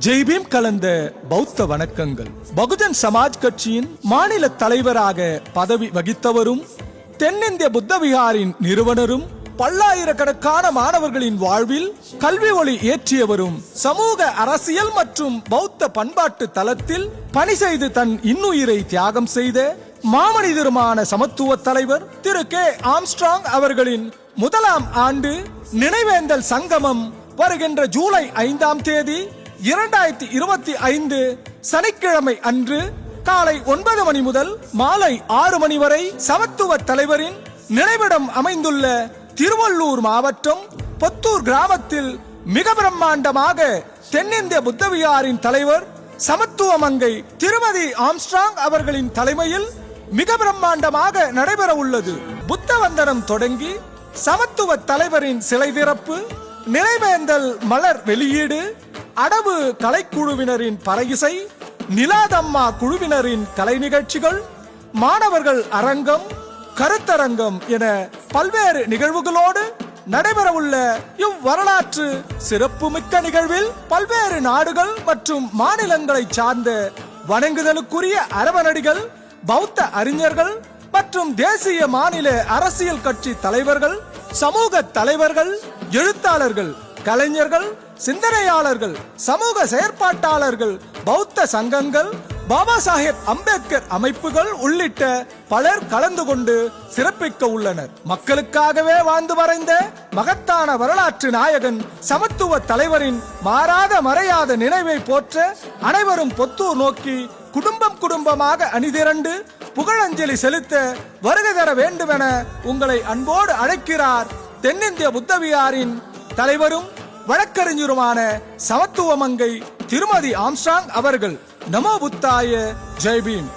ஜெய்பீம் கலந்த பௌத்த வணக்கங்கள். பகுஜன் சமாஜ் கட்சியின் மாநில தலைவராக பதவி வகித்தவரும் தென்னிந்திய புத்த விகாரின் நிறுவனரும் பல்லாயிரக்கணக்கான மாணவர்களின் வாழ்வில் கல்வி ஒளி ஏற்றியவரும் சமூக அரசியல் மற்றும் பௌத்த பண்பாட்டு தளத்தில் பணி செய்து தன் இன்னுயிரை தியாகம் செய்த மாமனிதருமான சமத்துவ தலைவர் திரு கே. ஆம்ஸ்ட்ராங் அவர்களின் முதலாம் ஆண்டு நினைவேந்தல் சங்கமம் வருகின்ற ஜூலை ஐந்தாம் தேதி இரண்டாயிரத்தி இருபத்தி ஐந்து சனிக்கிழமை அன்று காலை ஒன்பது மணி முதல் மாலை ஆறு மணி வரை சமத்துவ தலைவரின் நினைவிடம் அமைந்துள்ள திருவள்ளூர் மாவட்டம் பொத்தூர் கிராமத்தில் மிக பிரம்மாண்டமாக தென்னிந்திய புத்தவியாரின் தலைவர் சமத்துவ மங்கை திருமதி ஆம்ஸ்ட்ராங் அவர்களின் தலைமையில் மிக பிரம்மாண்டமாக நடைபெற உள்ளது. புத்தவந்தனம் தொடங்கி சமத்துவ தலைவரின் சிலை திறப்பு நினைவேந்தல் மலர் வெளியீடு அடவு கலைக்குழுவினரின் பறையிசை நிலாதம்மா குழுவினரின் கலை நிகழ்ச்சிகள் மாணவர்கள் அரங்கம் கருத்தரங்கம் என பல்வேறு நிகழ்வுகளோடு நடைபெறவுள்ள இவ்வரலாற்று சிறப்புமிக்க நிகழ்வில் பல்வேறு நாடுகள் மற்றும் மாநிலங்களை சார்ந்த வணங்குதலுக்குரிய அரவணடிகள் பௌத்த அறிஞர்கள் மற்றும் தேசிய மாநில அரசியல் கட்சி தலைவர்கள் சமூக தலைவர்கள் எழுத்தாளர்கள் கலைஞர்கள் சிந்தனையாளர்கள் சமூக செயற்பாட்டாளர்கள் பௌத்த சங்கங்கள் பாபா சாஹேப் அம்பேத்கர் அமைப்புகள் உள்ளிட்ட பலர் கலந்து கொண்டு சிறப்பிக்க உள்ளனர். மக்களுக்காகவே வாழ்ந்து மறைந்த மகத்தான வரலாற்று நாயகன் சமத்துவ தலைவரின் மாறாத மறையாத நினைவை போற்ற அனைவரும் பொத்தூர் நோக்கி குடும்பம் குடும்பமாக அணிதிரண்டு புகழஞ்சலி செலுத்த வருகை தர வேண்டுமென உங்களை அன்போடு அழைக்கிறார் தென்னிந்திய புத்தவியாரின் தலைவரும் வழக்கறிஞருமான சமத்துவ மங்கை திருமதி ஆம்ஸ்டாங் அவர்கள் நமோ புத்தாய. ஜெய்பீம்